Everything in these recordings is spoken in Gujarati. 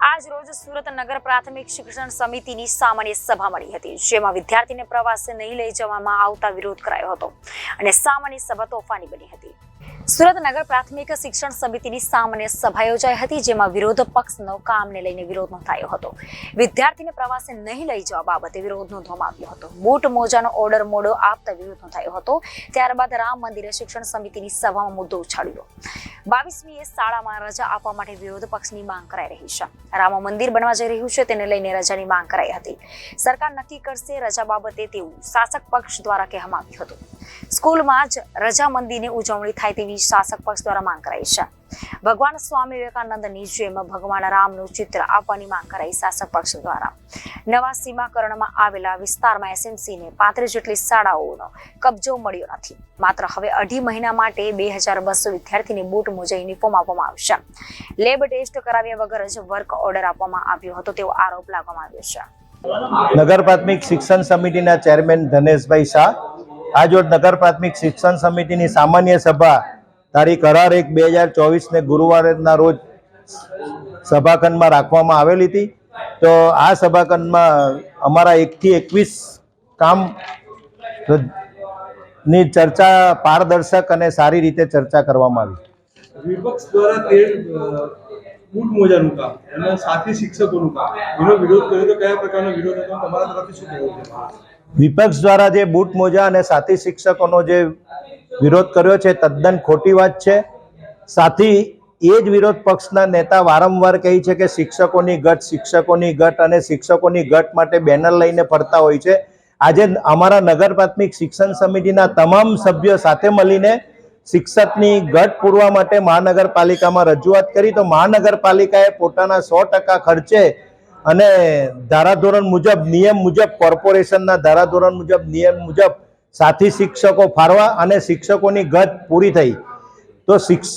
આજ રોજ સુરત નગર પ્રાથમિક શિક્ષણ સમિતિની સામાન્ય સભા મળી હતી, જેમાં વિદ્યાર્થીને પ્રવાસે નહીં લઈ જવામાં આવતા વિરોધ કરાયો હતો અને સામાન્ય સભા તોફાની બની હતી. સુરત નગર પ્રાથમિક શિક્ષણ સમિતિની સામાન્ય સભા યોજાઈ હતી, જેમાં વિરોધ પક્ષનો કામને લઈને વિરોધ નોંધાયો હતો. વિદ્યાર્થીને પ્રવાસે નહીં લઈ જવા બાબતે વિરોધ નોંધવામાં આવ્યો હતો. બૂટ મોજાનો ઓર્ડર મોડો આપતા વિરોધ નોંધાયો હતો, ત્યારબાદ રામ મંદિરે શિક્ષણ સમિતિની સભામાં મુદ્દો ઉછાળ્યો. બાવીસમીએ શાળામાં રજા આપવા માટે વિરોધ પક્ષની માંગ કરાઈ રહી છે. રામ મંદિર બનવા જઈ રહ્યું છે, તેને લઈને રજાની માંગ કરાઈ હતી. સરકાર નક્કી કરશે રજા બાબતે તેવું શાસક પક્ષ દ્વારા કહેવામાં આવ્યું હતું. સ્કૂલમાં જ રજા મંદિરની ઉજવણી થાય તેવી શાસક પક્ષ દ્વારા માંગ કરાઈ છે. ભગવાન સ્વામી વિવેકાનંદની જેમ ભગવાન રામનું ચિત્ર આપવાની માંગ કરાઈ શાસક પક્ષ દ્વારા. નવા સીમાકરણમાં આવેલા વિસ્તારમાં એસએમસીને પાંત્રીસ જેટલી શાળાઓનો કબજો મળ્યો નથી. માત્ર હવે અઢી મહિના માટે બે હજાર બસો વિદ્યાર્થીને બૂટ મોજા યુનિફોર્મ આપવામાં આવશે લેબ ટેસ્ટ કરાવ્યા વગર જ વર્ક ઓર્ડર આપવામાં આવ્યો હતો તેવો આરોપ લાગવામાં આવ્યો છે. નગર પ્રાથમિક શિક્ષણ સમિતિના ચેરમેન ધનેશભાઈ શાહ. આજો નગર પ્રાથમિક શિક્ષણ સમિતિની સામાન્ય સભા તારીખ અઢાર એક બે હજાર ચોવીસને ગુરુવારના રોજ સભાખંડમાં રાખવામાં આવેલી હતી. તો આ સભાખંડમાં અમારા એકથી એકવીસ કામની ચર્ચા પારદર્શક અને સારી રીતે ચર્ચા કરવામાં આવી. વિપક્ષ દ્વારા તે બૂટ મોજાનું કામ અને સાથે શિક્ષકોનું કામ. એનો વિરોધ કર્યો તો કયા પ્રકારનો વિરોધ હતો? તમારા તરફથી શું કહેવું છે? વિપક્ષ દ્વારા જે બૂટ મોજા અને સાથી શિક્ષકોનો જે વિરોધ કર્યો છે, તદ્દન ખોટી વાત છે. સાથી, એ જ વિરોધ પક્ષના નેતા વારંવાર કહે છે કે શિક્ષકોની ગટ શિક્ષકોની ગટ અને શિક્ષકોની ગટ માટે બેનર લઈને ફરતા હોય છે. આજે અમારા નગર પ્રાથમિક શિક્ષણ સમિતિના તમામ સભ્યો સાથે મળીને શિક્ષકની ગટ પૂરવા માટે મહાનગરપાલિકામાં રજૂઆત કરી. તો મહાનગરપાલિકાએ પોતાના સો ટકા ખર્ચે અને ધારાધોરણ મુજબ, નિયમ મુજબ, કોર્પોરેશનના ધારાધોરણ મુજબ, નિયમ મુજબ સાથી શિક્ષકો ફાળવા અને શિક્ષકોની ગત પૂરી થઈ. તો શિક્ષ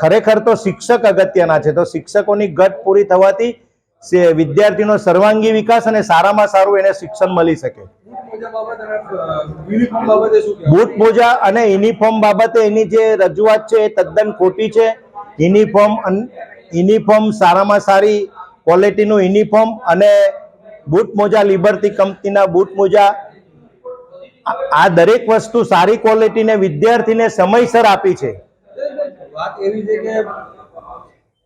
ખરેખર તો શિક્ષક અગત્યના છે. તો શિક્ષકોની ગત પૂરી થવાથી વિદ્યાર્થીનો સર્વાંગી વિકાસ અને સારામાં સારું એને શિક્ષણ મળી શકે. બૂટ મોજા અને યુનિફોર્મ બાબતે એની જે રજૂઆત છે એ તદ્દન ખોટી છે. યુનિફોર્મ યુનિફોર્મ સારામાં સારી ક્વોલિટીનું યુનિફોર્મ અને બૂટ મોજા લિબર્ટી કંપનીના બૂટ મોજા આ- દરેક વસ્તુ સારી ક્વોલિટીને વિદ્યાર્થીને સમયસર આપી છે. વાત એવી છે કે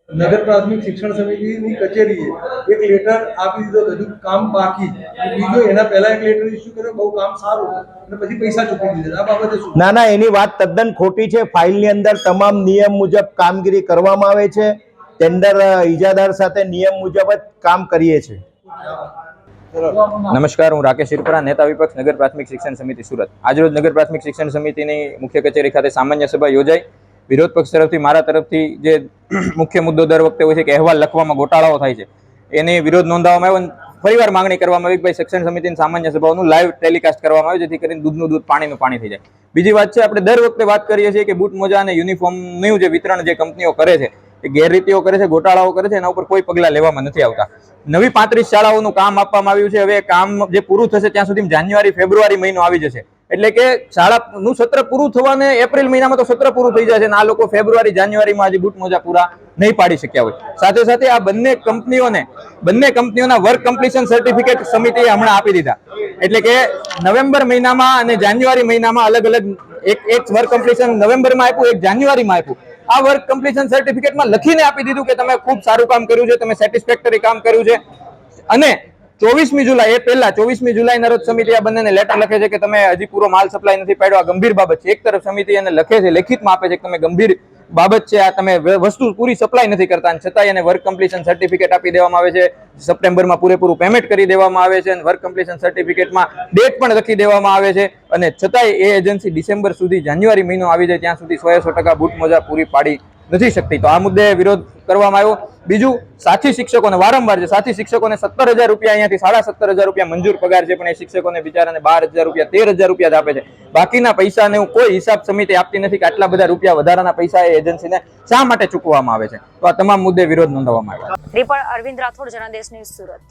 નગર પ્રાથમિક શિક્ષણ સમિતિની કચેરીએ એક લેટર આપી દીધો હજુ કામ બાકી બીજો એના પહેલા એક લેટર ઇસ્યુ કર્યો બહુ કામ સારું અને પછી પૈસા ચૂકવી દીધા. આ બાબતે શું? ના ના એની વાત તદ્દન ખોટી છે. ફાઇલની અંદર તમામ નિયમ મુજબ કામગીરી કરવામાં આવે છે. ટેન્ડર ઇજાદાર ઈજાદાર સાથે નિયમ મુજબ જ કામ કરીએ છીએ. નમસ્કાર, હું રાકેશ શિરપરા નેતા વિપક્ષ નગર પ્રાથમિક શિક્ષણ સમિતિ સુરત. આજરોજ નગર પ્રાથમિક શિક્ષણ સમિતિની મુખ્ય કચેરી ખાતે સામાન્ય સભા યોજાઈ. વિરોધ પક્ષ તરફથી, મારા તરફથી જે મુખ્ય મુદ્દો દર વખતે હોય છે કે અહેવાલ લખવામાં ગોટાળાઓ થાય છે, એની વિરોધ નોંધાવવામાં આવ્યો ફરીવાર માંગણી કરવામાં આવી ભાઈ શિક્ષણ સમિતિની સામાન્ય સભાઓનું લાઈવ ટેલિકાસ્ટ કરવામાં આવ્યું જેથી કરીને દૂધનું દૂધ પાણીનું પાણી થઈ જાય. બીજી વાત છે, આપણે દર વખતે વાત કરીએ છીએ કે બૂટ મોજા અને યુનિફોર્મનું જે વિતરણ જે કંપનીઓ કરે છે ગેરરીતિઓ કરે છે, ગોટાળાઓ કરે છે, એના ઉપર કોઈ પગલાં લેવામાં નથી આવતા. નવી પાંત્રીસ શાળાઓનું કામ આપવામાં આવ્યું છે. હવે કામ જે પૂરું થશે ત્યાં સુધી જાન્યુઆરી, ફેબ્રુઆરી મહિનો આવી જશે. એટલે કે શાળાનું સત્ર પૂરું થવાને એપ્રિલ મહિનામાં તો સત્ર પૂરું થઈ જશે અને આ લોકો ફેબ્રુઆરી, જાન્યુઆરીમાં હજી બૂટ મોજા પૂરા નહીં પાડી શક્યા હોય. સાથે સાથે આ બંને કંપનીઓને, બંને કંપનીઓના વર્ક કમ્પ્લીશન સર્ટિફિકેટ સમિતિએ હમણાં આપી દીધા. એટલે કે નવેમ્બર મહિનામાં અને જાન્યુઆરી મહિનામાં અલગ અલગ એક એક વર્ક કમ્પ્લીશન નવેમ્બરમાં આપ્યું, એક જાન્યુઆરીમાં આપ્યું. આ વર્ક કમ્પ્લીશન સર્ટિફિકેટમાં લખીને આપી દીધું કે તમે ખૂબ સારું કામ કર્યું છે, તમે સેટિસ્ફેક્ટરી કામ કર્યું છે. અને ચોવીસમી જુલાઈ, એ પહેલા ચોવીસમી જુલાઈના રોજ સમિતિ આ બંનેને લેટર લખે છે કે તમે હજી પૂરો માલ સપ્લાય નથી પાડ્યો. આ ગંભીર બાબત છે. એક તરફ સમિતિ એને લખે છે, લેખિતમાં આપે છે કે તમે ગંભીર બાબત છે, આ તમે વસ્તુ પૂરી સપ્લાય નથી કરતા. છતાંય એને વર્ક કમ્પ્લીશન સર્ટિફિકેટ આપી દેવામાં આવે છે. સપ્ટેમ્બરમાં પૂરેપૂરું પેમેન્ટ કરી દેવામાં આવે છે અને વર્ક કમ્પ્લીશન સર્ટિફિકેટમાં ડેટ પણ લખી દેવામાં આવે છે. અને છતાંય એ એજન્સી ડિસેમ્બર સુધી જાન્યુઆરી મહિનો આવી જાય, ત્યાં સુધી સો સો ટકા બૂટ મોજા પૂરી પાડી નથી શકતી. તો આ મુદ્દે વિરોધ કરવામાં આવ્યો. બીજું, સાથી શિક્ષકોને, વારંવાર છે સાથી શિક્ષકોને સત્તર હજાર રૂપિયા અહીંયાથી સાડા સત્તર હજાર રૂપિયા મંજૂર પગાર છે, પણ એ શિક્ષકોને બિચારાને બાર હજાર રૂપિયા, તેર હજાર રૂપિયા આપે છે. બાકીના પૈસાને હું કોઈ હિસાબ સમિતિ આપતી નથી કે આટલા બધા રૂપિયા વધારાના પૈસા એ એજન્સીને શા માટે ચૂકવવામાં આવે છે. તો આ તમામ મુદ્દે વિરોધ નોંધવામાં આવ્યો. Report Arvind Rathod Janadesh news Surat.